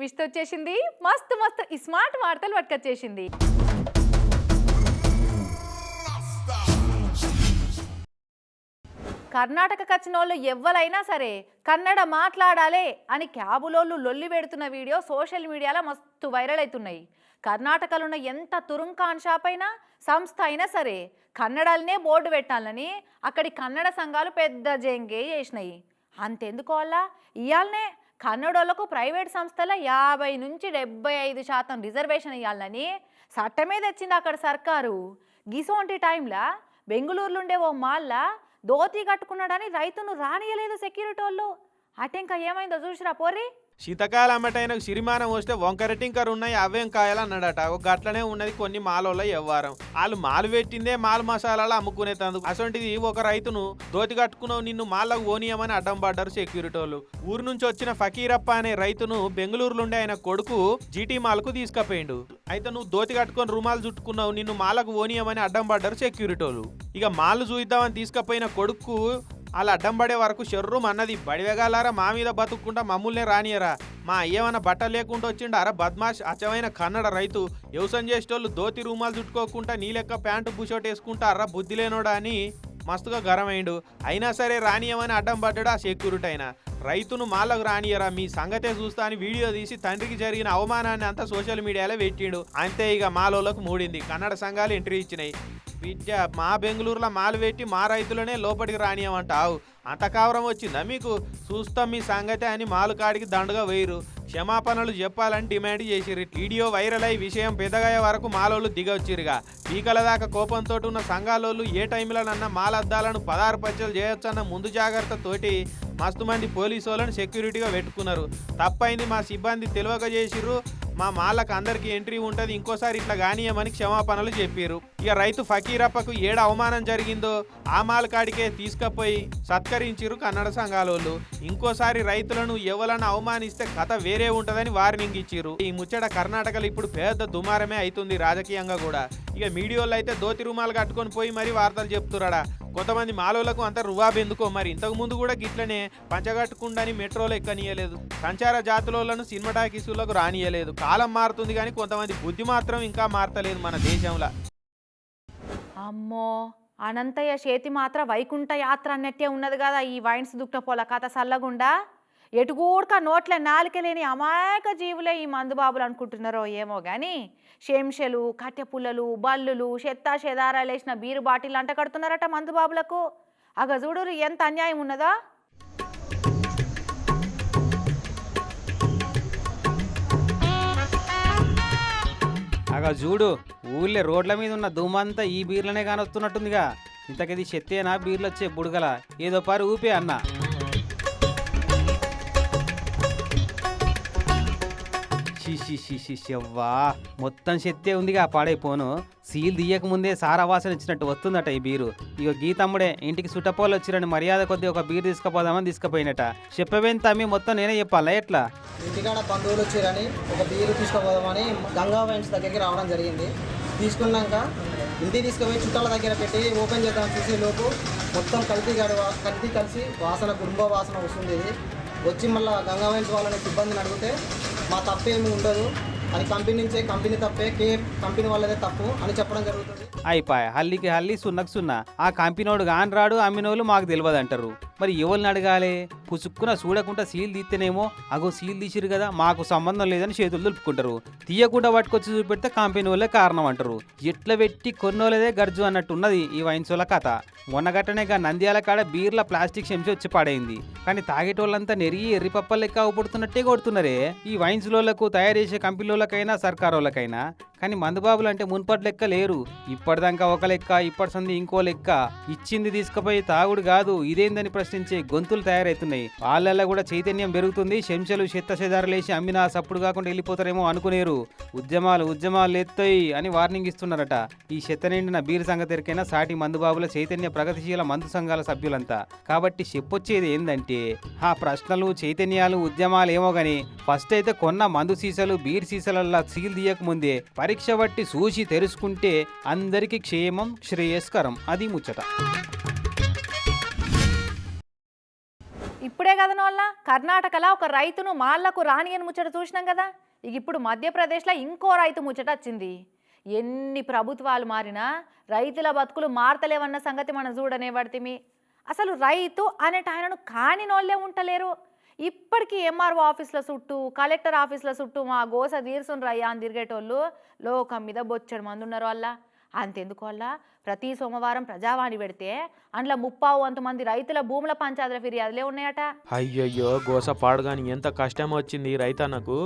విష్త వచ్చేసింది మస్తు మస్తు స్మార్ట్ వార్తలు పట్టుకొచ్చేసింది. కర్ణాటకకు వచ్చిన వాళ్ళు ఎవ్వరైనా సరే కన్నడ మాట్లాడాలే అని క్యాబులోళ్ళు లొల్లి పెడుతున్న వీడియో సోషల్ మీడియాలో మస్తు వైరల్ అవుతున్నాయి కర్ణాటకలో ఉన్న ఎంత తురుంకాన్ షాప్ అయినా సంస్థ అయినా సరే కన్నడలనే బోర్డు పెట్టాలని అక్కడి కన్నడ సంఘాలు పెద్ద జంగే చేసినాయి. అంతెందుకోవాలా ఇయాలనే కన్నడోళ్ళకు ప్రైవేట్ సంస్థల యాభై నుంచి డెబ్బై ఐదు శాతం రిజర్వేషన్ ఇవ్వాలని చట్టమే తెచ్చింది అక్కడ సర్కారు. గిసోంటి టైంలో బెంగళూరులుండే ఓ మాల్ల దోతి కట్టుకున్నాడని రైతును రానియలేదు సెక్యూరిటీ వాళ్ళు. అటెంక ఏమైందో చూసిరా పోరీ? శీతకాలం అమ్మటైన సిరిమానం వస్తే వంకరటింకర్ ఉన్నాయి అవేం కాయాలి అన్నాడట. ఒక గట్లనే ఉన్నది కొన్ని మాలోళ్ళ వ్యవహారం వాళ్ళు మాలు పెట్టిందే మాల్ మసాలాలు అమ్ముకునే తందుకు అసొంటిది ఒక రైతును దోతి కట్టుకున్నావు నిన్ను మాలకు ఓనియమని అడ్డం పడ్డారు సెక్యూరిటీ వాళ్ళు ఊరు నుంచి వచ్చిన ఫకీరప్ప అనే రైతును బెంగళూరులో ఉండే ఆయన కొడుకు జీటీ మాలకు తీసుకుపోయిండు. అయితే నువ్వు దోతి కట్టుకొని రుమాలు చుట్టుకున్నావు నిన్ను మాలకు ఓనియమని అడ్డం పడ్డారు సెక్యూరిటీ వాళ్ళు ఇక మాలు చూద్దామని తీసుకుపోయిన కొడుకు అలా అడ్డం పడే వరకు షర్రు అన్నది బడివెగాలారా మా మీద బతుక్కుంటా మమ్మల్నే రానియరా. మా అయ్యేమన్నా బట్ట లేకుండా వచ్చిండు? అర బద్మాష్ అచ్చమైన కన్నడ రైతు. వ్యవసాయం చేసేటోళ్ళు దోతి రూమాలు చుట్టుకోకుండా నీ లెక్క ప్యాంటు బుషోట్ వేసుకుంటా అర్ర బుద్ధి లేనోడా అని మస్తుగా గరమైండు అయినా సరే రానియమని అడ్డం పడ్డాడు ఆ సెక్యూరిటీ అయినా రైతును మాలకు రానియరా మీ సంగతే చూస్తా అని వీడియో తీసి తండ్రికి జరిగిన అవమానాన్ని అంతా సోషల్ మీడియాలో పెట్టిండు. అంతే ఇక మాలోలకు మూడింది. కన్నడ సంఘాలు ఎంట్రీ ఇచ్చినాయి. విద్య మా బెంగళూరులో మాలు పెట్టి మా రైతులనే లోపలికి రానియమంటావు. అంతకావరం వచ్చిందా మీకు? చూస్తాం మీ సంగతే అని మాలుకాడికి దండగా వేయరు. క్షమాపణలు చెప్పాలని డిమాండ్ చేసిర్రు. వీడియో వైరల్ అయి విషయం పెద్దగయ్యే వరకు మాలోళ్ళు దిగొచ్చిరుగా పీకల దాకా కోపంతో ఉన్న సంఘాలోళ్ళు ఏ టైంలోనన్నా మాలద్దాలను పదహారు పచ్చలు చేయొచ్చన్న ముందు జాగ్రత్త తోటి మస్తు మంది పోలీసు వాళ్ళని సెక్యూరిటీగా పెట్టుకున్నారు. తప్పైంది మా సిబ్బంది తెలియక చేసిర్రు. మా మాళ్ళకు అందరికీ ఎంట్రీ ఉంటుంది. ఇంకోసారి ఇట్లా కానీయమని క్షమాపణలు చెప్పారు ఇక రైతు ఫకీరప్పకు ఏడ అవమానం జరిగిందో ఆ మాల కాడికే తీసుకుపోయి సత్కరించిరు కన్నడ సంఘాలోళ్ళు. ఇంకోసారి రైతులను ఎవరన్నా అవమానిస్తే కథ వేరే ఉంటదని వార్నింగ్ ఇచ్చిరు ఈ ముచ్చట కర్ణాటకలో ఇప్పుడు పెద్ద దుమారమే అవుతుంది రాజకీయంగా కూడా. ఇక మీడియోలో అయితే దోతి రుమాలు కట్టుకొని పోయి మరి వార్తలు చెప్తురాడా కొంతమంది మాలోలకు అంత రువాబెందుకో మరి? ఇంతకు ముందు కూడా గిట్లనే పంచగట్టుకుండని మెట్రోలు ఎక్కనీయలేదు సంచార జాతులను సినిమా టాకీసులకు రానియలేదు. కాలం మారుతుంది కానీ కొంతమంది బుద్ధి మాత్రం ఇంకా మారతలేదు మన దేశంలో. అమ్మో! అనంతయ్య చేతి మాత్ర వైకుంఠ యాత్ర అన్నట్టే ఉన్నది కదా ఈ వైన్స్ దుక్టపోల కథ సల్లగుండా? ఎటుగూడక నోట్ల నాలిక లేని అమాయక జీవులే ఈ మందుబాబులు అనుకుంటున్నారో ఏమో కానీ శంషలు కట్టెపుల్లలు బల్లులు చెత్తా చెదారాలు వేసిన బీరు బాటిల్ అంట కడుతున్నారట మందుబాబులకు. అగ చూడురు ఎంత అన్యాయం ఉన్నదో? అగా చూడు ఊళ్ళే రోడ్ల మీద ఉన్న దుమ్మంతా ఈ బీర్లనే కానొస్తున్నట్టుందిగా ఇంతకది చెత్తేనా బీర్లు వచ్చే బుడగల? ఏదో పారి ఊపే అన్నా. షవ్వా మొత్తం శక్తే ఉందిగా పాడైపోను సీల్ తీయక ముందే ఇచ్చినట్టు వస్తుందట ఈ బీరు. ఇక గీతమ్ముడే ఇంటికి సుట్టపోలు వచ్చిరని మర్యాద కొద్దీ ఒక బీరు తీసుకుపోదామని తీసుకుపోయినట. చెప్పవేం తమ్మి మొత్తం నేనే చెప్పాలా ఎట్లా? ఇంటికాడ బంధువులు వచ్చిరని ఒక బీరు తీసుకుపోదామని గంగా వైన్స్ దగ్గరికి రావడం జరిగింది. తీసుకున్నాక ఇంటికి తీసుకుపోయి చుట్టాల దగ్గర పెట్టి ఓపెన్ చేద్దాం చూసే లోపు మొత్తం కల్తీ గడి కల్తీ కలిసి వాసన కుటుంబ వాసన వస్తుంది. ఇది వచ్చి మళ్ళీ గంగా వైన్స్ వాళ్ళని సిబ్బందిని అడిగితే మా తప్పేమి ఉండదు. అది కంపెనీ నుంచే కంపెనీ తప్పే కే కంపెనీ వాళ్ళదే తప్పు అని చెప్పడం జరుగుతుంది. అయిపోయా. హల్లీకి హల్లి సున్నకు సున్నా. ఆ కంపినోడు కాని రాడు అమ్మినోళ్ళు మాకు తెలియదు అంటారు మరి ఎవరిని అడగాలి? కుసుక్కున చూడకుండా సీల్ తీస్తేనేమో అగో సీల్ తీసిరు కదా మాకు సంబంధం లేదని చేతులు దులుపుకుంటారు. తీయకుండా పట్టుకొచ్చి చూపెడితే కంపెనీ వాళ్ళే కారణం అంటారు. ఎట్లా పెట్టి కొన్నోళ్ళదే గర్జు అన్నట్టు ఉన్నది ఈ వైన్సోల కథ. మొన్నగట్టనేగా నంద్యాల కాడ బీర్ల ప్లాస్టిక్ చెంచా వచ్చి పడైంది. కానీ తాగేటోళ్ళంతా నెరిగి ఎర్రిపప్ప లెక్క అవుపడుతున్నట్టే కొడుతున్నారే. ఈ వైన్స్లోలకు తయారు చేసే కంపెనీలకైనా సర్కారోళ్ళకైనా కానీ మందుబాబులు అంటే మున్పటి లెక్క లేరు. ఇప్పటిదాకా ఒక లెక్క ఇప్పటి సంది ఇంకో లెక్క. ఇచ్చింది తీసుకుపోయి తాగుడు కాదు. ఇదేందని ప్రశ్నించే గొంతులు తయారవుతున్నాయి వాళ్ళల్లో కూడా చైతన్యం పెరుగుతుంది. శంశలు చెత్త చెదారులేసి అమ్మినా సప్పుడు కాకుండా వెళ్ళిపోతారేమో అనుకునేరు. ఉద్యమాలు ఉద్యమాలు ఎత్తాయి అని వార్నింగ్ ఇస్తున్నారట. ఈ చెత్త నిండిన బీర్ సంగతిరికైనా సాటి మందుబాబుల చైతన్య ప్రగతిశీల మందు సంఘాల సభ్యులంతా. కాబట్టి చెప్పొచ్చేది ఏందంటే ఆ ప్రశ్నలు చైతన్యాలు ఉద్యమాలు ఏమో గాని ఫస్ట్ అయితే కొన్న మందు సీసాలు బీర్ సీసాలల్లా సీల్ తీయకముందే పరీక్ష వట్టి చూసి తెలుసుకుంటే అందరికీ క్షేమం శ్రేయస్కరం. అది ముచ్చట. ఇప్పుడే కదనోళ్ళ కర్ణాటకలో ఒక రైతును మాళ్ళకు రానియని ముచ్చట చూసినాం కదా? ఇక ఇప్పుడు మధ్యప్రదేశ్లో ఇంకో రైతు ముచ్చట వచ్చింది. ఎన్ని ప్రభుత్వాలు మారినా రైతుల బతుకులు మారతలేవన్న సంగతి మనం చూడనే పడితే అసలు రైతు అనేట ఆయనను కాని నోళ్ళే ఉంటలేరు. ఇప్పటికీ ఎంఆర్ఓ ఆఫీసుల చుట్టూ కలెక్టర్ ఆఫీసుల చుట్టూ మా గోస తీర్చుండ్రు అని తిరిగేటోళ్ళు లోకం మీద బొచ్చడు మంది ఉన్నారు వల్ల అంతెందుకు వల్ల ప్రతి సోమవారం ప్రజావాణి పెడితే అందులో ముప్పావు అంతమంది రైతుల భూముల పంచాయతీల ఫిర్యాదులే ఉన్నాయట. అయ్యయ్యో గోస పాడగాని ఎంత కష్టం వచ్చింది రైతన్నకు.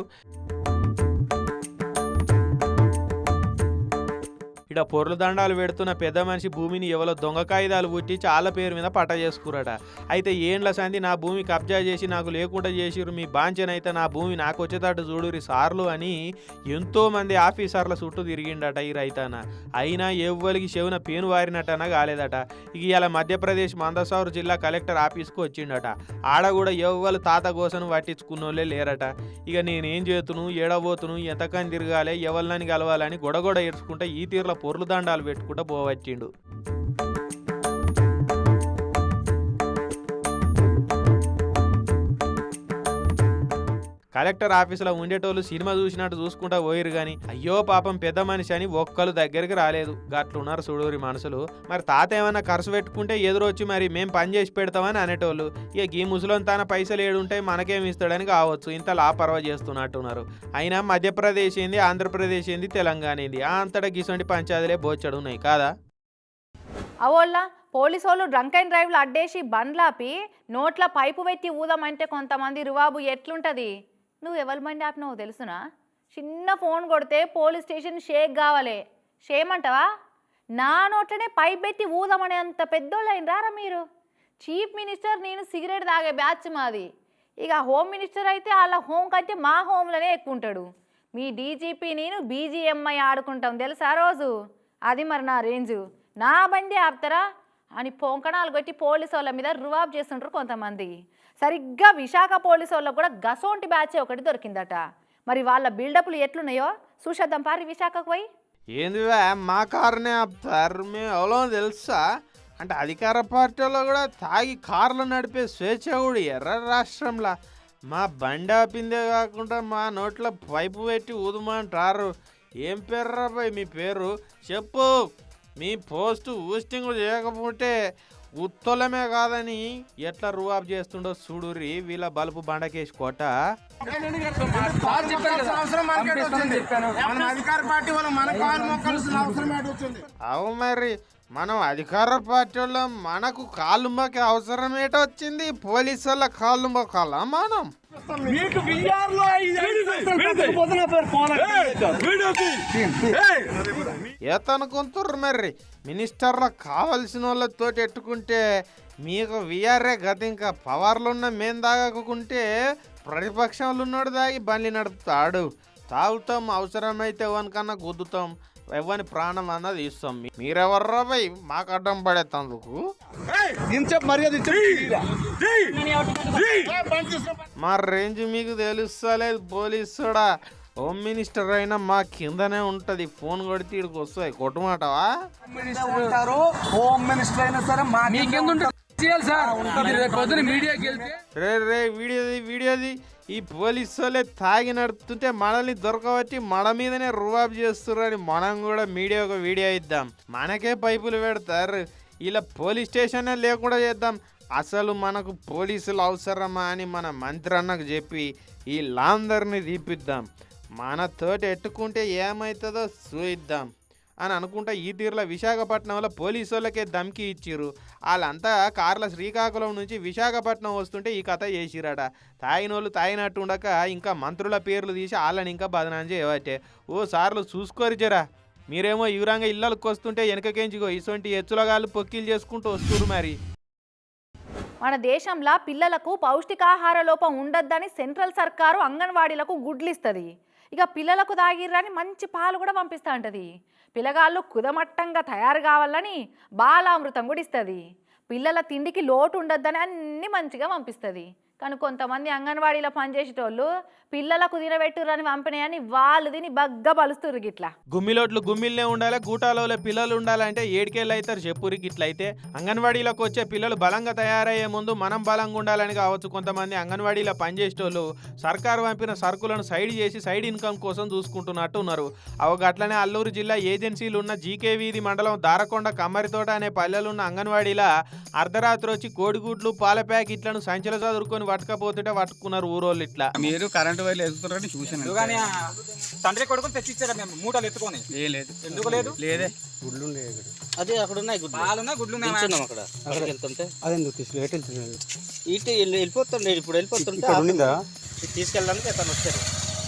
ఇడ పొర్లు దండాలు పెడుతున్న పెద్ద మనిషి భూమిని ఎవరో దొంగ కాగితాలు పుట్టి చాలా పేరు మీద పట్ట చేసుకురట. అయితే ఏండ్ల సంది నా భూమి కబ్జా చేసి నాకు లేకుండా చేసిరు మీ బాంచనైతే నా భూమి నాకు వచ్చేటట్టు చూడురి సార్లు అని ఎంతోమంది ఆఫీసర్ల చుట్టూ తిరిగిండట ఈ రైతాన అయినా ఎవ్వరికి చెవున పేను వారినట్టన కాలేదట. ఇక ఇలా మధ్యప్రదేశ్ మందసౌర్ జిల్లా కలెక్టర్ ఆఫీస్కి వచ్చిండట. ఆడ కూడా ఎవ్వరు తాత గోసను పట్టించుకున్నోళ్ళే లేరట. ఇక నేనేం చేతును ఏడబోతును ఎంతకని తిరగాలి ఎవరిని కలవాలని గొడగొడ ఏడ్చుకుంటే ఈ తీరులో పొర్లు దండాలు పెట్టుకుంటూ పోవచ్చిండు కలెక్టర్ ఆఫీసులో ఉండేటోళ్ళు సినిమా చూసినట్టు చూసుకుంటా పోయిరు గాని అయ్యో పాపం పెద్ద మనిషి అని ఒక్కరు దగ్గరికి రాలేదు. గట్లున్నారు చూడూరి మనుషులు మరి తాత ఏమన్నా ఖర్చు పెట్టుకుంటే ఎదురొచ్చి మరి మేం పని చేసి పెడతామని అనేటోళ్ళు. ఇక ఈ ముసలోని తన పైసలు ఏడుంటే మనకేం ఇస్తాడని కావచ్చు. ఇంత లాపర్వ చేస్తున్నట్టున్నారు. అయినా మధ్యప్రదేశ్ ఏంది ఆంధ్రప్రదేశ్ ఏంది తెలంగాణ ఏంది? అంతటా గిసొంటి పంచాయతీలే బోచ్చడున్నాయి కాదా? అవోళ్ళ పోలీసు వాళ్ళు డ్రంక్ అండ్ డ్రైవ్లు అడ్డేసి బండ్లాపి నోట్ల పైపు పెట్టి ఊదామంటే కొంతమంది రువాబు ఎట్లుంటది? నువ్వు ఎవరి బండి ఆపినావు తెలుసునా? చిన్న ఫోన్ కొడితే పోలీస్ స్టేషన్ షేక్ కావాలి. షేమంటావా? నా నోట్లనే పైప్ పెట్టి ఊదామనే అంత పెద్దోళ్ళు అయినరారా మీరు? చీఫ్ మినిస్టర్ నేను సిగరెట్ తాగే బ్యాచ్ మాది. ఇక హోమ్ మినిస్టర్ అయితే వాళ్ళ హోమ్ కంటే మా హోమ్లోనే ఎక్కువ ఉంటాడు. మీ డీజీపీ నేను బీజీఎంఐ ఆడుకుంటాం తెలుసా రోజు? అది మరి నా రేంజు. నా బండి ఆపుతారా? అని పొంకణాలు కొట్టి పోలీసు వాళ్ళ మీద రువాబ్ చేస్తుంటారు కొంతమంది. సరిగ్గా విశాఖ పోలీసు వాళ్ళకు కూడా గసోంటి బ్యాచ్ ఒకటి దొరికిందట. మరి వాళ్ళ బిల్డప్లు ఎట్లున్నాయో చూసేద్దాం పారి విశాఖకు పోయి. ఏందివా మా కారునే ఆపుతారు మేము ఎవరో తెలుసా? అంటే అధికార పార్టీలో కూడా తాగి కార్లు నడిపే స్వేచ్ఛ కూడా ఎర్ర రాష్ట్రంలో. మా బండి ఆపిందే కాకుండా మా నోట్లో పైపు పెట్టి ఊదుమంటారు. ఏం పేర్రా పోయి మీ పేరు? చెప్పు. మీ పోస్ట్ ఊస్టింగ్ చేయకపోతే ఉత్తొలమే కాదని ఎట్లా రువాబ్ చేస్తుండో చూడురి వీళ్ళ బలుపు బండకేసి కోట అవు మరి మనం అధికార పార్టీ వాళ్ళం మనకు కాళ్ళు మొక్కే అవసరం ఏటో వచ్చింది? పోలీసు వాళ్ళ కాళ్ళు మొక్కాలా మనం? మీకు లో ఏతనుకుంటుర్రు మరి మినిస్టర్లకు కావలసిన వాళ్ళతో ఎట్టుకుంటే మీకు విఆర్ఏ గత ఇంకా పవర్లు ఉన్న మేం దాగకుంటే ప్రతిపక్షంలో ఉన్నాడు దాగి బండి నడుపుతాడు. తాగుతాం అవసరమైతే ఎవరికన్నా గుద్దుతాం. ఎవరి ప్రాణం అన్నది ఇస్తాం. మీరెవర్రా పోయి మాకు అడ్డం పడేతందుకు. మా రేంజ్ మీకు తెలుస్తలేదు పోలీసుడా. హోమ్ మినిస్టర్ అయినా మా కిందనే ఉంటది. ఫోన్ కొడితే ఇక్కడికి వస్తాయి. కొట్టుమాటవా? ఉంటారు హోమ్ మినిస్టర్ అయినా సరే మా మీడియాకి రే రే వీడియోది వీడియోది. ఈ పోలీసు వాళ్ళే తాగి నడుపుతుంటే మనల్ని దొరకబట్టి మన మీదనే రువాబ్ చేస్తుర్రని మనం కూడా మీడియా ఒక వీడియో ఇద్దాం. మనకే పైపులు పెడతారు. ఇలా పోలీస్ స్టేషనే లేకుండా చేద్దాం. అసలు మనకు పోలీసులు అవసరమా అని మన మంత్రి అన్నకు చెప్పి ఈ లాందరిని తీపిద్దాం. మనతోటి ఎట్టుకుంటే ఏమవుతుందో చూయిద్దాం. అని అనుకుంటా ఈ తీరులో విశాఖపట్నంలో పోలీసు వాళ్ళకే దమ్కి ఇచ్చిర్రు. వాళ్ళంతా కార్ల శ్రీకాకుళం నుంచి విశాఖపట్నం వస్తుంటే ఈ కథ చేసిరట తాగినోళ్ళు తాగినట్టు ఉండక ఇంకా మంత్రుల పేర్లు తీసి వాళ్ళని ఇంకా బదనాం చేయవట్టే ఓ సార్లు చూసుకోరు జరా. మీరేమో యువరంగా ఇళ్ళకి వస్తుంటే వెనకకేంచిగో ఇటువంటి ఎచ్చులగాళ్ళు పొక్కిలు చేసుకుంటూ వస్తురు మరి. మన దేశంలో పిల్లలకు పౌష్టికాహార లోపం ఉండొద్దని సెంట్రల్ సర్కారు అంగన్వాడీలకు గుడ్లు ఇస్తుంది. ఇక పిల్లలకు తాగిర్రని మంచి పాలు కూడా పంపిస్తూ ఉంటుంది పిల్లగాళ్ళు కుదమట్టంగా తయారు కావాలని బాలామృతం కూడా ఇస్తుంది. పిల్లల తిండికి లోటు ఉండొద్దని అన్ని మంచిగా పంపిస్తుంది. కానీ కొంతమంది అంగన్వాడీలో పనిచేసేటోళ్ళు పిల్లలకు తినబెట్టురని పంపినాయని వాళ్ళు తిని బగ్గ పలుస్తుర్రు గిట్లా. గుమ్మిలోట్లు గుమ్మిల్నే ఉండాలి గూటాలోలే పిల్లలు ఉండాలంటే ఏడికేళ్ళు అవుతారు చెప్పురు గిట్లయితే అంగన్వాడీలోకి వచ్చే పిల్లలు బలంగా తయారయ్యే ముందు మనం బలంగా ఉండాలని కావచ్చు కొంతమంది అంగన్వాడీలో పనిచేసేటోళ్ళు. సర్కారు పంపిన సరుకులను సైడ్ చేసి సైడ్ ఇన్కమ్ కోసం చూసుకుంటున్నట్టు ఉన్నారు. అవి గట్లనే అల్లూరు జిల్లా ఏజెన్సీలు ఉన్న జీకే వీధి మండలం దారకొండ కమ్మరితోట అనే పల్లెలున్న అంగన్వాడీల అర్ధరాత్రి వచ్చి కోడిగుడ్లు పాల ప్యాకెట్లను సంచల చదువుకొని పట్టుకపోతుంటే పట్టుకున్నారు ఊరోళ్ళు ఇట్లా. మీరు కరెంటు వైర్లు వేసుకున్నారని చూసాను కానీ తండ్రి కొడుకుని తెచ్చిచ్చారా మేము మూటలు ఎత్తుకొని. ఏ లేదు. ఎందుకు లేదు? లేదే. అదే అక్కడ ఉన్నాయి గుడ్లు గుడ్లు అక్కడ. అక్కడికి వెళ్తుంటే. అదెందుకు తీసుకు ఎటు వెళ్తున్నారు ఇటు వెళ్ళి- వెళ్ళిపోతుండే ఇప్పుడు వెళ్ళిపోతుంటే ఇక్కడ ఉండిందా? ఇది తీసుకెళ్ళడానికి అతను వచ్చారు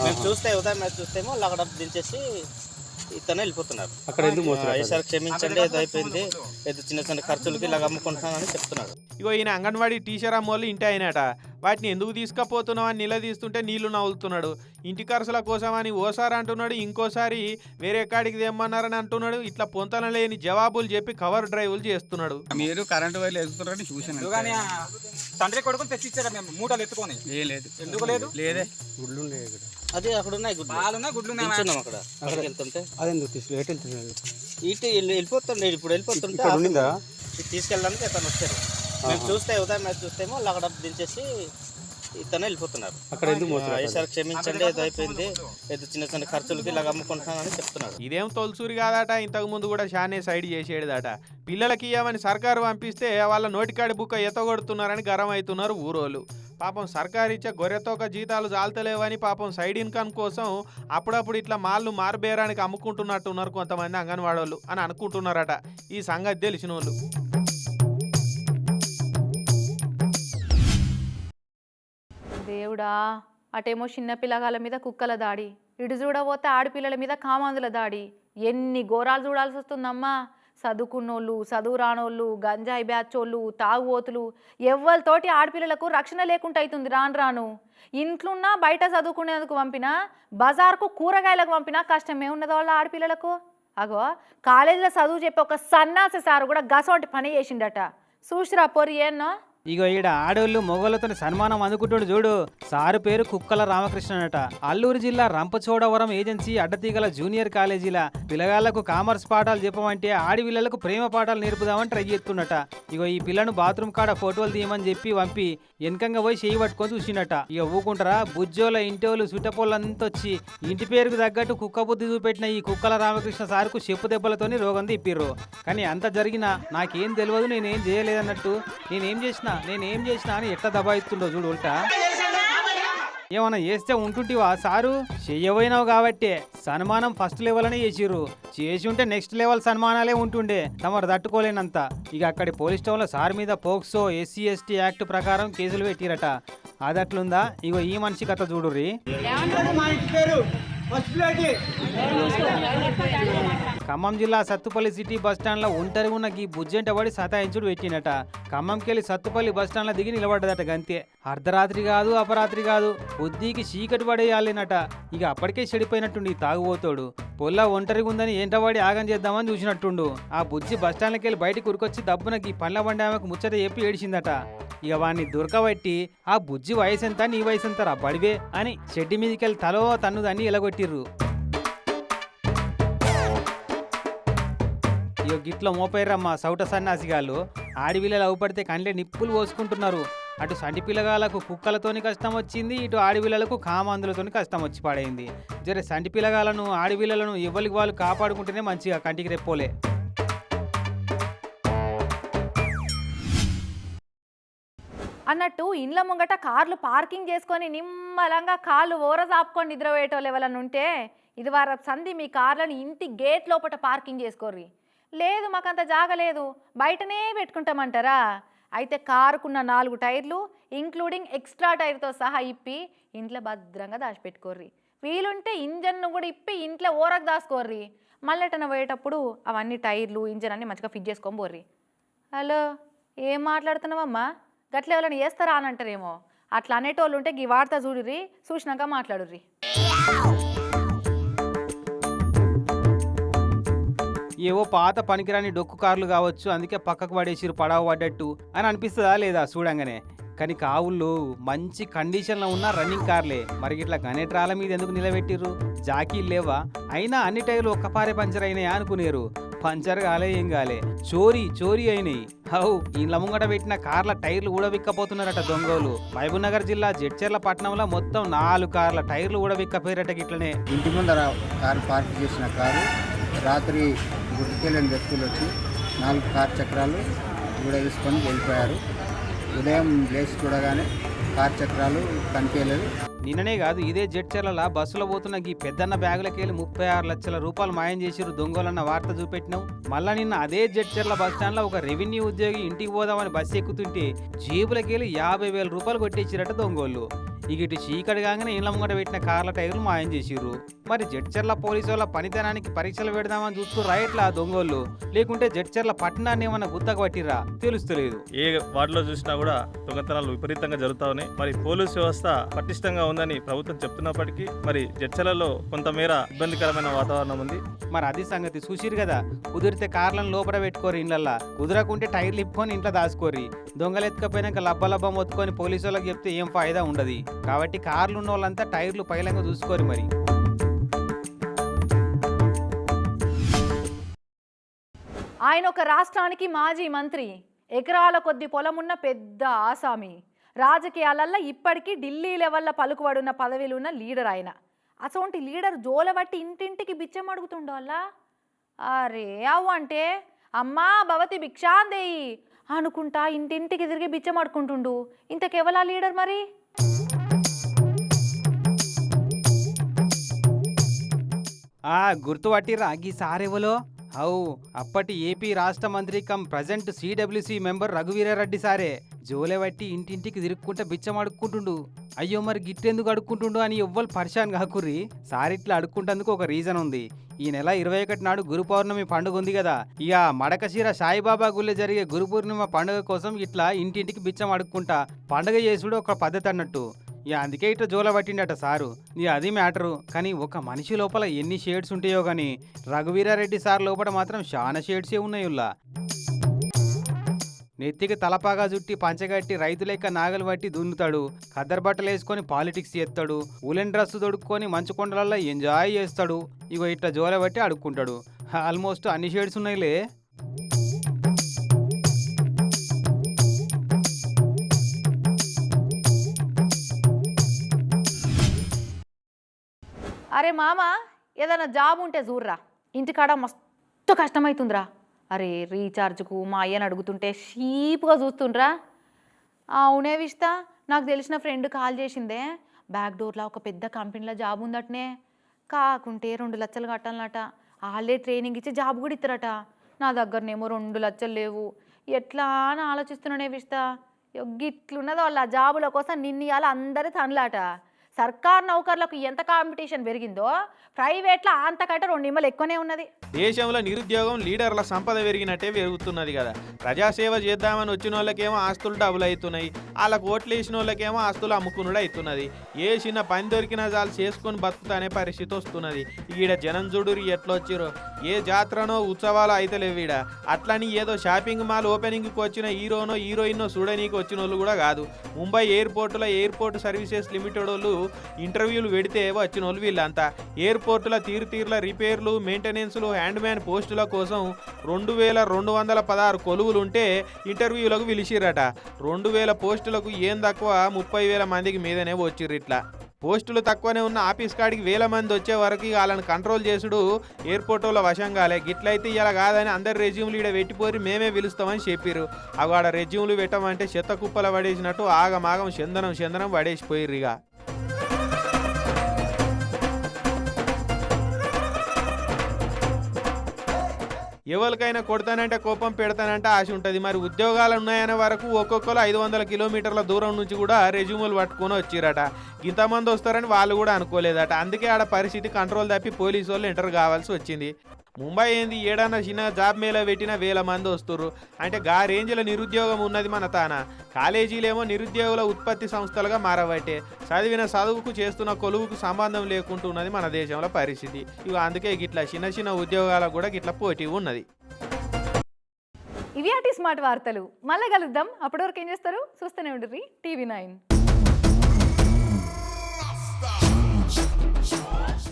మేము చూస్తే ఉదయం మ్యాచ్ చూస్తేమో అక్కడ దించేసి ఇతను వెళ్ళిపోతున్నారు. అక్కడ ఎందుకు ఈసారి క్షమించండి ఏదో అయిపోయింది. ఏదో చిన్న చిన్న ఖర్చులకి ఇలాగ అమ్ముకుంటున్నానని చెప్తున్నాడు ఇగో ఈయన అంగన్వాడీ టీచర్ అమ్మోళ్ళు ఇంటి అయినట వాటిని ఎందుకు తీసుకపోతున్నావు అని నిలదీస్తుంటే నీళ్ళు నవ్వులుతున్నాడు. ఇంటి ఖర్చుల కోసం అని ఓసారి అంటున్నాడు ఇంకోసారి వేరే కాడికి తెమ్మన్నారని అంటున్నాడు. ఇట్లా పొంతన లేని జవాబులు చెప్పి కవర్ డ్రైవులు చేస్తున్నాడు. మీరు కరెంటు వైర్లు వేసుకున్నారని చూసాను కానీ తండ్రి కొడుకుని తెచ్చిచ్చారా మేము? మూటలు ఎత్తుకొని. లేదు ఎందుకు లేదు? లేదే. గుడ్లు ఉన్నాయి ఇక్కడ. అదే అక్కడ ఉన్నాయి గుడ్లు. పాలున్నా గుడ్లు ఉన్నాయా? నిల్చున్నాం అక్కడ. అక్కడికి వెళ్తుంటే. అదెందుకు తీసుకు ఎటు వెళ్తున్నారు ఇటు వెళ్ళి- వెళ్ళిపోతుండే ఇప్పుడు వెళ్ళిపోతుంటే ఇక్కడ ఉండిందా? ఇది తీసుకెళ్ళడానికి అతను వచ్చారు. మేము చూస్తే ఉదయం మ్యాచ్ చూస్తేమో వాళ్ళు అక్కడ దించేసి ఇతను వెళ్ళిపోతున్నారు. అక్కడ ఎందుకు ఈసారి క్షమించండి ఏదో అయిపోయింది. ఏదో చిన్న చిన్న ఖర్చులకి ఇలాగ అమ్ముకుంటున్నానని చెప్తున్నాడు ఇదేం తొలసూరి కాదట? ఇంతకు ముందు కూడా షానే సైడ్ చేసేదట పిల్లలకి ఇవ్వమని సర్కారు పంపిస్తే వాళ్ళ నోటికాడి బుక్క ఎత్తగొడుతున్నారని గరం అవుతున్నారు ఊరోళ్ళు. పాపం సర్కారు ఇచ్చే గొర్రెతోక జీతాలు జాలతలేవని పాపం సైడ్ ఇన్కమ్ కోసం అప్పుడప్పుడు ఇట్లా మాళ్ళు మారుబేరానికి అమ్ముకుంటున్నట్టున్నారు కొంతమంది అంగన్వాడోళ్ళు అని అనుకుంటున్నారట. ఈ సంగతి తెలిసిన వాళ్ళు దేవుడా అటేమో చిన్నపిల్లగాల మీద కుక్కల దాడి ఇటు చూడబోతే ఆడపిల్లల మీద కామాందుల దాడి. ఎన్ని ఘోరాలు చూడాల్సి వస్తుందమ్మా చదువుకున్నోళ్ళు చదువు రానోళ్ళు గంజాయి బ్యాచోళ్ళు తాగుబోతులు ఎవ్వరితోటి ఆడపిల్లలకు రక్షణ లేకుండా అవుతుంది రాను రాను. ఇంట్లున్నా బయట చదువుకునేందుకు పంపినా బజార్కు కూరగాయలకు పంపినా కష్టమే ఉన్నది వాళ్ళ ఆడపిల్లలకు. అగో కాలేజీలో చదువు చెప్పి ఒక సన్నాసి సారు కూడా గసవంటి పని చేసిండట. చూసిరా పొరి ఏన్నో? ఇగో ఈడ ఆడోళ్ళు మొగోళ్ళతో సన్మానం అందుకుంటుండు చూడు. సారు పేరు కుక్కల రామకృష్ణ అట అల్లూరు జిల్లా రంపచోడవరం ఏజెన్సీ అడ్డతీగల జూనియర్ కాలేజీల పిల్లగాళ్ళకు కామర్స్ పాఠాలు చెప్పమంటే ఆడి పిల్లలకు ప్రేమ పాఠాలు నేర్పుదామని ట్రై చేస్తున్నట ఇగో ఈ పిల్లను బాత్రూమ్ కాడ ఫోటోలు తీయమని చెప్పి పంపి వెనకంగా పోయి చేయి పట్టుకొని చూసిండట. ఇక ఊకుంటారా? బుజ్జోల ఇంటోళ్ళు సుట్టపోళ్ళంతా వచ్చి ఇంటి పేరుకు తగ్గట్టు కుక్క బుద్ధి చూపెట్టిన ఈ కుక్కల రామకృష్ణ సార్కు చెప్పు దెబ్బలతోని రోగం తిప్పిర్రు. కానీ అంత జరిగినా నాకేం తెలియదు నేనేం చేయలేదన్నట్టు. నేనేం చేసినా నేనేం చేసినా అని ఎట్లా దబాయిస్తుండో చూడు ఉల్టా. ఏమన్నా చేస్తే ఉంటుంటివా సారు? చెయ్యబోయినావు కాబట్టే సన్మానం ఫస్ట్ లెవెల్ అనే చేసిర్రు. చేసి ఉంటే నెక్స్ట్ లెవెల్ సన్మానాలే ఉంటుండే. తమరు తట్టుకోలేనంత. ఇక అక్కడి పోలీస్ స్టేషన్లో సార్ మీద పోక్సో ఎస్సీ ఎస్టీ యాక్ట్ ప్రకారం కేసులు పెట్టిరట. అది అట్లుందా ఇగో ఈ మనిషి కథ చూడుర్రి. ఖమ్మం జిల్లా సత్తుపల్లి సిటీ బస్ స్టాండ్ ఒంటరి ఉన్న ఈ బుజ్జంట పడి సతాయించుడు పెట్టినట. ఖమ్మంకెళ్ళి సత్తుపల్లి బస్ దిగి నిలబడ్డదట గంతే. అర్ధరాత్రి కాదు అపరాత్రి కాదు బుద్ధికి చీకటి పడేయాలినట ఇక అప్పటికే చెడిపోయినట్టుండి తాగుబోతోడు. పొల్ల ఒంటరిగా ఉందని ఏంటవాడి ఆగం చేద్దామని చూసినట్టుండు. ఆ బుజ్జి బస్ వెళ్ళి బయటకు ఉరికొచ్చి దబ్బునకి పండ్ల బండి ఆమెకు ముచ్చట చెప్పి ఏడిచిందట. ఇక వాడిని దొరకబట్టి ఆ బుజ్జి వయసు ఎంత నీ వయసు ఎంతరా బడివే? అని చెడ్డి మీదకెళ్ళి తలో తన్నుదని ఎలగొట్టిర్రు. ఇక గిట్లో మోపైరమ్మ సౌట సన్నాసిగాళ్ళు ఆడిపిల్లలు అవుపడితే కండ్లే నిప్పులు పోసుకుంటున్నారు. అటు సంటి పిల్లగాళ్ళకు కుక్కలతోని కష్టం వచ్చింది ఇటు ఆడపిల్లలకు కామాందులతోని కష్టం వచ్చి పడైంది. జరే సంటి పిల్లగాలను ఆడపిల్లలను ఎవరికి వాళ్ళు కాపాడుకుంటేనే మంచిగా కంటికి రెప్పోలే. అన్నట్టు ఇండ్ల ముంగట కార్లు పార్కింగ్ చేసుకొని నిమ్మలంగా కాళ్ళు ఓర చాపుకొని నిద్రపోయేటోళ్ళు ఎవరన్నా ఉంటే ఇది వార సంధి మీ కార్లను ఇంటి గేట్ లోపల పార్కింగ్ చేసుకోర్రి. లేదు మాకంత జాగలేదు బయటనే పెట్టుకుంటామంటారా? అయితే కారుకున్న నాలుగు టైర్లు ఇంక్లూడింగ్ ఎక్స్ట్రా టైర్తో సహా ఇప్పి ఇంట్లో భద్రంగా దాచిపెట్టుకోర్రి. వీలుంటే ఇంజన్ను కూడా ఇప్పి ఇంట్లో ఓరకు దాచుకోర్రి. మళ్ళటన పోయేటప్పుడు అవన్నీ టైర్లు ఇంజన్ అన్నీ మంచిగా ఫిట్ చేసుకొని పోర్రి. హలో ఏం మాట్లాడుతున్నావమ్మా? గట్ల ఎవరైనా చేస్తారా అని అంటారేమో. అట్లా అనేటోళ్ళు ఉంటే గీ వార్త చూడుర్రి చూసినాక మాట్లాడుర్రి. ఏవో పాత పనికిరాని డొక్కు కార్లు కావచ్చు అందుకే పక్కకు పడేసిరు పడవ పడ్డట్టు అని అనిపిస్తుందా లేదా చూడంగానే. కానీ కావుళ్ళు మంచి కండిషన్లో ఉన్న రన్నింగ్ కార్లే. మరి ఇట్లా గణేట్రాల మీద ఎందుకు నిలబెట్టిర్రు? జాకీలు లేవా? అయినా అన్ని టైర్లు ఒక్కపారే పంచర్ అయినాయా అనుకునేరు. పంచర్ కాలే ఏం కాలే. చోరీ చోరీ అయినాయి. హౌ ఇండ్ల ముంగట పెట్టిన కార్ల టైర్లు కూడా విక్కపోతున్నారట దొంగలు. మహబూబ్నగర్ జిల్లా జడ్చర్ల పట్టణంలో మొత్తం నాలుగు కార్ల టైర్లు కూడా విక్కపోయారట ఇట్లనే ఇంటి ముందర కారు పార్క్ చేసిన కారు రాత్రి గుర్తుకెళ్ళిన వ్యక్తులు వచ్చి నాలుగు కార్ చక్రాలు కూడా తీసుకొని వెళ్ళిపోయారు. ఉదయం లేచి చూడగానే కార్ చక్రాలు కనిపించలేదు. నిన్ననే కాదు ఇదే జడ్చర్ల బస్సులో పోతున్న ఈ పెద్దన్న బ్యాగులకెళ్ళి ముప్పై ఆరు లక్షల రూపాయలు మాయం చేసిరు దొంగలన్న వార్త చూపెట్టినాం మళ్ళా నిన్న అదే జడ్చర్ల బస్ స్టాండ్లో ఒక రెవెన్యూ ఉద్యోగి ఇంటికి పోదామని బస్సు ఎక్కుతుంటే జేబులకెళ్ళి యాభై వేల రూపాయలు కొట్టేసిరట దొంగోళ్ళు. ఇక ఇటు చీకటి కాగానే ఇళ్ళ ముంగట పెట్టిన కార్ల టైర్లు మాయం చేసిర్రు. మరి జడ్చర్ల పోలీసు వాళ్ళ పనితనానికి పరీక్షలు పెడదామని చూస్తూ రాయట్లా దొంగోళ్ళు. లేకుంటే జడ్చర్ల పట్టణాన్ని ఏమన్నా గుత్తకు పట్టిర్రా? తెలుస్తలేదు. ఏ వాటిలో చూసినా కూడా దొంగతనాలు విపరీతంగా జరుగుతా ఉన్నాయి. మరి పోలీస్ వ్యవస్థ పటిష్టంగా ఉందని ప్రభుత్వం చెప్తున్నప్పటికీ మరి చర్చలలో కొంతమేర ఇబ్బందికరమైన వాతావరణం ఉంది. మరి అది సంగతి చూసిరు కదా. కుదిరితే కార్లను లోపల పెట్టుకోరు ఇండ్లల్లా కుదరకుంటే టైర్లు ఇప్పుకొని ఇంట్లో దాచుకోరి దొంగలు ఎత్తుకపోయినాక లబ్బ లబ్బ మొత్తుకొని పోలీసు వాళ్ళకి చెప్తే ఏం ఫాయిదా ఉండదు. కాబట్టి కార్లు ఉన్న వాళ్ళంతా టైర్లు పైలంగా చూసుకోరు మరి. ఆయన ఒక రాష్ట్రానికి మాజీ మంత్రి. ఎకరాల కొద్ది పొలమున్న పెద్ద ఆసామి. రాజకీయాలల్లో ఇప్పటికీ ఢిల్లీ లెవెల్లో పలుకుబడున్న పదవిలో ఉన్న లీడర్ ఆయన. అసొంటి లీడర్ జోలబట్టి ఇంటింటికి బిచ్చం అడుగుతుండోళ్ళ అరే అవు అంటే అమ్మా భవతి భిక్షాందేయి అనుకుంటా ఇంటింటికి తిరిగి బిచ్చం అడుకుంటుండు ఇంతకెవలా లీడర్ మరి? ఆ గుర్తుపట్టిర్రా గీ సారెవలో? అవు అప్పటి ఏపీ రాష్ట్ర మంత్రి cum present CWC member Raghuveera Reddy సారే జోలెబట్టి ఇంటింటికి తిరుక్కుంటే బిచ్చం అడుక్కుంటుండు. అయ్యో మరి గిట్టెందుకు అడుక్కుంటుండు అని ఎవ్వరు పరిశాన్ కాకుర్రి. సారిట్లా అడుక్కుంటేందుకు ఒక రీజన్ ఉంది. ఈ నెల ఇరవై ఒకటి నాడు గురు పౌర్ణమి పండుగ ఉంది కదా. ఇక మడకశీర సాయిబాబా గుళ్ళో జరిగే గురు పూర్ణిమ పండుగ కోసం ఇట్లా ఇంటింటికి బిచ్చం అడుక్కుంటా. పండుగ చేసుడు ఒక పద్ధతి అన్నట్టు. ఇక అందుకే ఇట్లా జోల పట్టిండట సారు. ఇక అది మ్యాటరు. కానీ ఒక మనిషి లోపల ఎన్ని షేడ్స్ ఉంటాయో కానీ రఘువీరారెడ్డి సార్ లోపల మాత్రం చాలా షేడ్సే ఉన్నాయి నెత్తికి తలపాగా జుట్టి పంచగట్టి రైతు లెక్క నాగలు పట్టి దున్నుతాడు. ఖద్దరు బట్టలు వేసుకొని పాలిటిక్స్ చేస్తాడు. ఉలెన్ డ్రస్సు దొడుక్కొని మంచు కొండలలో ఎంజాయ్ చేస్తాడు. ఇగో ఇట్లా జోల బట్టి అడుక్కుంటాడు. ఆల్మోస్ట్ అన్ని షేడ్స్ ఉన్నాయిలే. అరే మామ ఏదైనా జాబ్ ఉంటే చూర్రా ఇంటికాడ మస్తు కష్టమవుతుందిరా అరే రీఛార్జ్కు మా అయ్యని అడుగుతుంటే షీప్గా చూస్తుండ్రా. అవునే విష్తా నాకు తెలిసిన ఫ్రెండ్ కాల్ చేసిందే బ్యాక్ డోర్లో ఒక పెద్ద కంపెనీలో జాబ్ ఉందటనే. కాకుంటే రెండు లక్షలు కట్టాలన్నట వాళ్ళే ట్రైనింగ్ ఇచ్చి జాబ్ కూడా ఇస్తారట నా దగ్గరనేమో రెండు లక్షలు లేవు. ఎట్లా అని ఆలోచిస్తున్నానే విష్తా. గిట్లున్నదో వాళ్ళ జాబుల కోసం నిన్న ఇవాళ అందరి తనలాట. సర్కార్ నౌకర్లకు ఎంత కాంపిటీషన్ పెరిగిందో ప్రైవేట్లో అంతకంటే రెండు నిమ్మలు ఎక్కువనే ఉన్నది. దేశంలో నిరుద్యోగం లీడర్ల సంపద పెరిగినట్టే పెరుగుతున్నది కదా. ప్రజాసేవ చేద్దామని వచ్చిన వాళ్ళకేమో ఆస్తులు డబుల్ అవుతున్నాయి వాళ్ళకు ఓట్లు వేసిన వాళ్ళకేమో ఆస్తులు అమ్ముకునుడు అవుతున్నది ఏ చిన్న పని దొరికినా చాలు చేసుకొని బతుకుతానే పరిస్థితి వస్తున్నది. ఈడ జనం చూడురు ఎట్లా వచ్చిరో ఏ జాతరనో ఉత్సవాలు అయితలేవు ఈడ. అట్లని ఏదో షాపింగ్ మాల్ ఓపెనింగ్కి వచ్చిన హీరోనో హీరోయిన్నో చూడనీకి వచ్చిన వాళ్ళు కూడా కాదు. ముంబై ఎయిర్పోర్టులో ఎయిర్పోర్ట్ సర్వీసెస్ లిమిటెడ్ వాళ్ళు ఇంటర్వ్యూలు పెడితే వచ్చిన వాళ్ళు వీళ్ళంతా. ఎయిర్పోర్టుల తీరు తీరుల రిపేర్లు మెయింటెనెన్స్లు హ్యాండ్ మ్యాన్ పోస్టుల కోసం రెండు వేల రెండు వందల పదహారు కొలువులుంటే ఇంటర్వ్యూలకు పిలిచిరట. రెండు వేల పోస్టులకు ఏం తక్కువ? ముప్పై వేల మందికి మీదనే వచ్చిర్రు ఇట్లా. పోస్టులు తక్కువనే ఉన్న ఆఫీస్ కాడికి వేల మంది వచ్చే వరకు వాళ్ళని కంట్రోల్ చేసుడు ఎయిర్పోర్ట్ వాళ్ళ వశం కాలే గిట్లయితే ఇలా కాదని అందరు రెజ్యూమ్లు ఈడ పెట్టిపోరి మేమే పిలుస్తామని చెప్పిర్రు. అవి ఆడ రెజ్యూమ్లు పెట్టమంటే చెత్త కుప్పల పడేసినట్టు ఆగమాగం చందనం చందనం పడేసిపోయిర్రు ఇక. ఎవరికైనా కొడతానంటే కోపం పెడతానంటే ఆశ ఉంటుంది. మరి ఉద్యోగాలు ఉన్నాయనే వరకు ఒక్కొక్కరు ఐదు వందల కిలోమీటర్ల దూరం నుంచి కూడా రెజ్యూములు పట్టుకొని వచ్చిరట. ఇంతమంది వస్తారని వాళ్ళు కూడా అనుకోలేదట. అందుకే ఆడ పరిస్థితి కంట్రోల్ తప్పి పోలీసు వాళ్ళు ఎంటర్ కావాల్సి వచ్చింది. ముంబై ఏంది? ఏడన్నా చిన్న జాబ్ మేళ పెట్టిన వేల మంది వస్తుర్రు. అంటే గా రేంజ్లో నిరుద్యోగం ఉన్నది మన తాన? కాలేజీలేమో నిరుద్యోగుల ఉత్పత్తి సంస్థలుగా మారబట్టే. చదివిన చదువుకు చేస్తున్న కొలువుకు సంబంధం లేకుంటున్నది మన దేశంలో పరిస్థితి. ఇక అందుకే గిట్లా చిన్న చిన్న ఉద్యోగాలకు కూడా గిట్లా పోటీ ఉన్నది. ఇవి అటి స్మార్ట్ వార్తలు. మళ్ళీ కలుద్దాం. అప్పటి వరకు ఏం చేస్తారు? చూస్తూనే ఉంటుంది టీవీ నైన్.